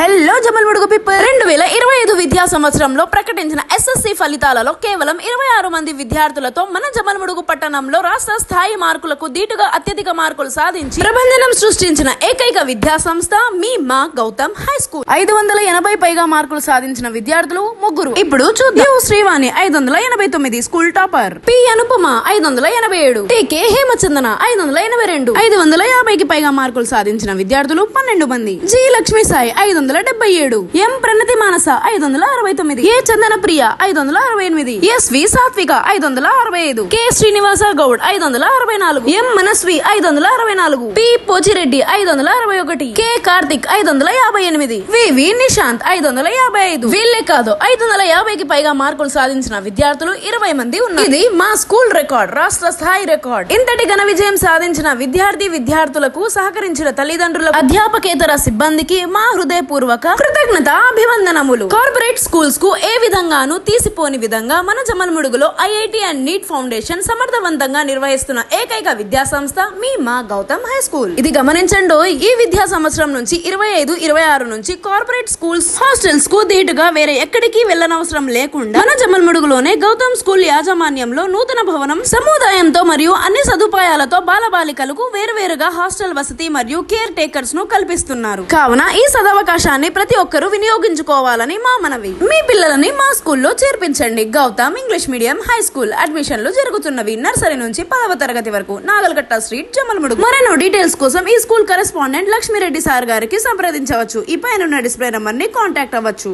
Hello జమల్ముడుగు పిప్ప రెండు వేల ఇరవై ఐదు విద్యా సంవత్సరంలో ప్రకటించిన ఎస్ఎస్సి ఫలితాలలో కేవలం ఇరవై ఆరు మంది విద్యార్థులతో మన జమల్ముడుగు పట్టణంలో రాష్ట్ర స్థాయి మార్కులకు దీటుగా అత్యధిక మార్కులు సాధించి ప్రబంధనం సృష్టించిన ఏకైక విద్యా సంస్థ మీ మా గౌతమ్ హై స్కూల్. ఐదు వందల ఎనభై పైగా మార్కులు సాధించిన విద్యార్థులు ముగ్గురు. ఇప్పుడు చూద్దాం. శ్రీవాణి ఐదు వందల ఎనభై తొమ్మిది స్కూల్ టాపర్. పి అనుపమ ఐదు వందల ఎనభై ఏడు. టీకే హేమచందన ఐదు వందల ఎనభై రెండు. ఐదు వందల యాభైకి పైగా మార్కులు సాధించిన విద్యార్థులు పన్నెండు మంది. జి లక్ష్మీ సాయి ఐదు వందల డెబ్బై ఏడు ఎం ప్రణతి మానస ఐదు వందల అరవై తొమ్మిది ఏ చందన ప్రియ ఐదు వందల అరవై ఎనిమిది ఎస్వి సాత్విక ఐదు వందల అరవై ఐదు కె శ్రీనివాస గౌడ్ ఐదు వందల అరవై నాలుగు ఎం మనస్వి ఐదు వందల అరవై నాలుగు పి పోచిరెడ్డి ఐదు వందల అరవై ఒకటి కె కార్తిక్ ఐదు వందల యాభై ఎనిమిది వివి నిశాంత్ ఐదు వందల యాభై ఐదు వీళ్ళే కాదు ఐదు వందల యాభైకి పైగా మార్కులు సాధించిన విద్యార్థులు ఇరవై మంది ఉన్నారు ఇది మా స్కూల్ రికార్డ్ రాష్ట్ర స్థాయి రికార్డ్ ఇంతటి ఘన విజయం సాధించిన విద్యార్థి విద్యార్థులకు సహకరించిన తల్లిదండ్రుల అధ్యాపకేతర సిబ్బందికి మా హృదయపూర్వక కృతజ్ఞత అభివందనములు కార్పొరేట్ స్కూల్స్కు ఏ విధంగానూ తీసిపోని విధంగా మన జమల్ముడుగులో ఐఐటి అండ్ నీట్ ఫౌండేషన్ సమర్థవంతంగా నిర్వహిస్తున్న ఏకైక విద్యా సంస్థ మీ మా గౌతమ్ హై స్కూల్. ఇది గమనించండి ఈ విద్యా సంవత్సరం నుంచి ఇరవై ఐదు ఇరవై ఆరు నుంచి కార్పొరేట్ స్కూల్స్ హాస్టల్స్కు దీటుగా వేరే ఎక్కడికి వెళ్ళనవసరం లేకుండా మన జమల్ముడుగులోనే గౌతమ్ స్కూల్ యాజమాన్యంలో నూతన భవనం సముదాయంతో మరియు అన్ని సదుపాయాలతో బాలబాలికలకు వేరువేరుగా హాస్టల్ వసతి మరియు కేర్ టేకర్స్ను కల్పిస్తున్నారు. కావున ఈ అవకాశాన్ని ప్రతి ఒక్కరూ వినియోగించుకోవాలని మా మనవి. మీ పిల్లలని మా స్కూల్లో చేర్పించండి. Gautam English medium high school అడ్మిషన్లు జరుగుతున్నవి నర్సరీ నుంచి పదవ తరగతి వరకు. నాగల్కట్ట స్ట్రీట్ జమలముడు మరెన్నో డీటెయిల్స్ కోసం ఈ స్కూల్ కరెస్పాండెంట్ లక్ష్మీరెడ్డి సార్ గారికి సంప్రదించవచ్చు. ఈ పైన డిస్ప్లే నంబర్ని కాంటాక్ట్ అవ్వచ్చు.